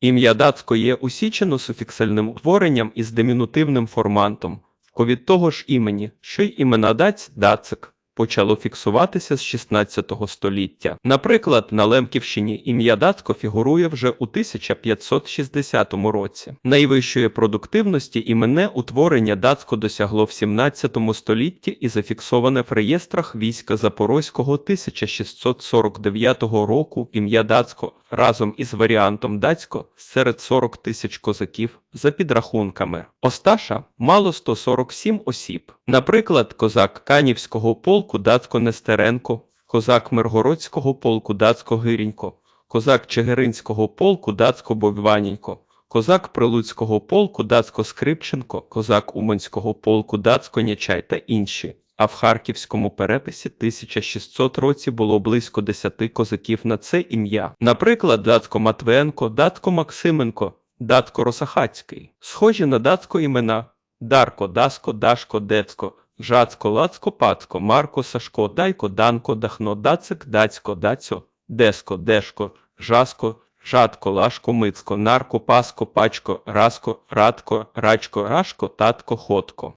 Ім'я датсько є усічено суфіксальним утворенням із демінутивним формантом. Від того ж імені, що й імена даць дацик почало фіксуватися з 16 століття. Наприклад, на Лемківщині ім'я датсько фігурує вже у 1560 році. Найвищої продуктивності іменне утворення датсько досягло в 17 столітті і зафіксоване в реєстрах війська Запорозького 1649 року ім'я датсько разом із варіантом датсько серед 40 тисяч козаків за підрахунками. Осташа мало 147 осіб. Наприклад, козак Канівського полку датсько Нестеренко, козак Миргородського полку датсько Гирінько, козак Чигиринського полку датсько Бовваненько, козак Прилуцького полку датсько Скрипченко, козак Уманського полку датсько Нячай та інші. А в харківському переписі 1600 році було близько 10 козаків на це ім'я. Наприклад, датсько Матвенко, датсько Максименко, датсько Росахацький. Схожі на датко імена Дарко, Даско, Дашко, Децько, Жацко, Лацко, Пацко, Марко, Сашко, Дайко, Данко, Дахно, Дацик, Дацько, Дацьо, Деско, Дешко, Жаско, Жадко, Лашко, Мицько, Нарко, Паско, Пачко, Раско, Радко, Рачко, Рашко, Татко, Ходко.